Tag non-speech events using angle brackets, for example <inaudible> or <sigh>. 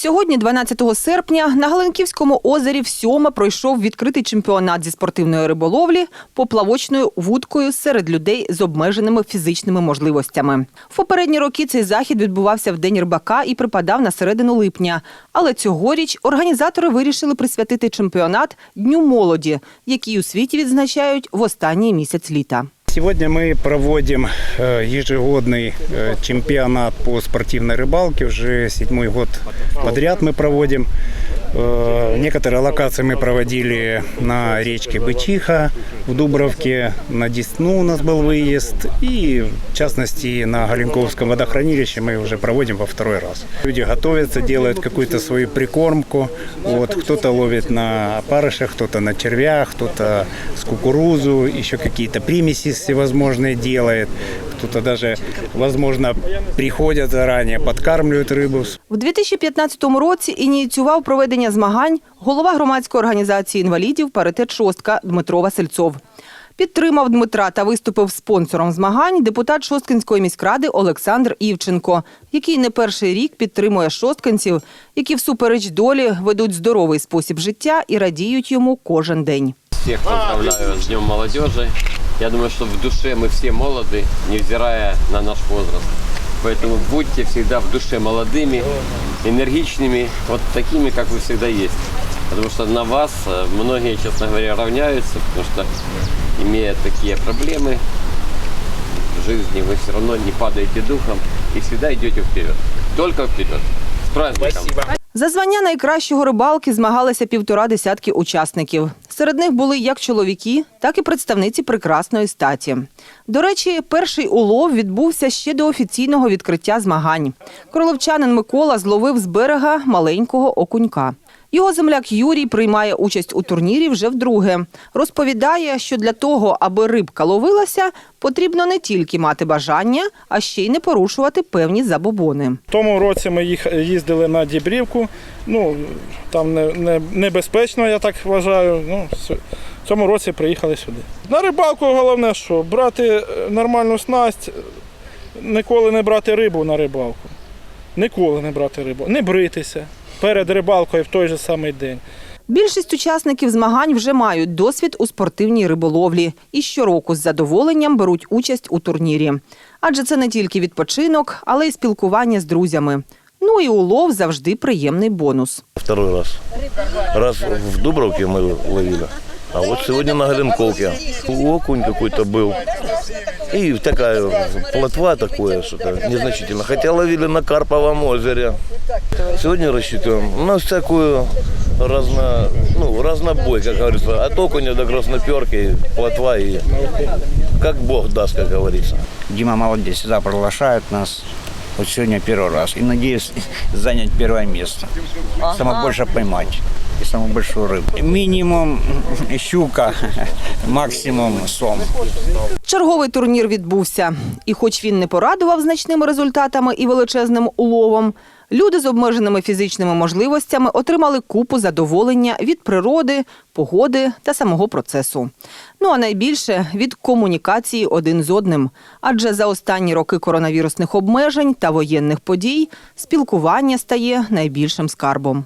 Сьогодні, 12 серпня, на Галенківському озері всьоме пройшов відкритий чемпіонат зі спортивної риболовлі поплавочною вудкою серед людей з обмеженими фізичними можливостями. В попередні роки цей захід відбувався в День рибака і припадав на середину липня. Але цьогоріч організатори вирішили присвятити чемпіонат Дню молоді, який у світі відзначають в останній місяць літа. Сегодня мы проводим э, ежегодный э, чемпионат по спортивной рыбалке. Уже седьмой год подряд мы проводим. Э, Некоторые локации мы проводили на речке Бычиха, в Дубровке, на Десну у нас был выезд. И, в частности, на Галенковском водохранилище мы уже проводим во второй раз. Люди готовятся, делают какую-то свою прикормку. Вот, кто-то ловит на опарышах, кто-то на червях, кто-то с кукурузу, еще какие-то примеси всевозможные делает. Кто-то даже, возможно, приходят заранее, подкармливают рыбу. В 2015 році ініціював проведення змагань голова громадської організації інвалідів «Паритет Шостка» Дмитро Васильцов. Підтримав Дмитра та виступив спонсором змагань депутат Шосткинської міськради Олександр Івченко, який не перший рік підтримує шосткинців, які всупереч долі ведуть здоровий спосіб життя і радіють йому кожен день. Всех поздравляю с Днем молодежи. Я думаю, что в душе мы все молоды, невзирая на наш возраст. Поэтому будьте всегда в душе молодыми, энергичными, вот такими, как вы всегда есть. Потому что на вас э, многие, честно говоря, равняются, потому что, имея такие проблемы в жизни, вы все равно не падаете духом и всегда идете вперед. Только вперед. С праздником! За звання найкращого рибалки змагалися півтора десятки учасників. Серед них були як чоловіки, так і представниці прекрасної статі. До речі, перший улов відбувся ще до офіційного відкриття змагань. Королевчанин Микола зловив з берега маленького окунька. Його земляк Юрій приймає участь у турнірі вже вдруге. Розповідає, що для того, аби рибка ловилася, потрібно не тільки мати бажання, а ще й не порушувати певні забобони. Тому році ми їх їздили на Дібрівку. Ну там не, не, небезпечно, я так вважаю. Ну, в цьому році приїхали сюди. На рибалку головне, що брати е, нормальну снасть, ніколи не брати рибу на рибалку. Ніколи не брати рибу, не бритися перед рибалкою в той же самий день. Більшість учасників змагань вже мають досвід у спортивній риболовлі і щороку з задоволенням беруть участь у турнірі. Адже це не тільки відпочинок, але й спілкування з друзями. Ну і улов завжди приємний бонус. Второй раз. Раз в Дубровці ми ловили, а вот сегодня на Галенковке. Окунь какой-то был. И такая плотва такое что-то незначительно. Хотя ловили на Карповом озере. Сегодня рассчитываем на всякую разно, ну, разнобой, как говорится. От окуня до красноперки, плотва и как Бог даст, как говорится. Дима молодец, всегда приглашает нас. Вот сегодня первый раз. И надеюсь <laughs> занять первое место. Самое больше поймать. И самую большую рыбу. Минимум щука, <laughs> максимум сом. Черговий турнір відбувся. І хоч він не порадував значними результатами і величезним уловом, люди з обмеженими фізичними можливостями отримали купу задоволення від природи, погоди та самого процесу. Ну а найбільше від комунікації один з одним. Адже за останні роки коронавірусних обмежень та воєнних подій спілкування стає найбільшим скарбом.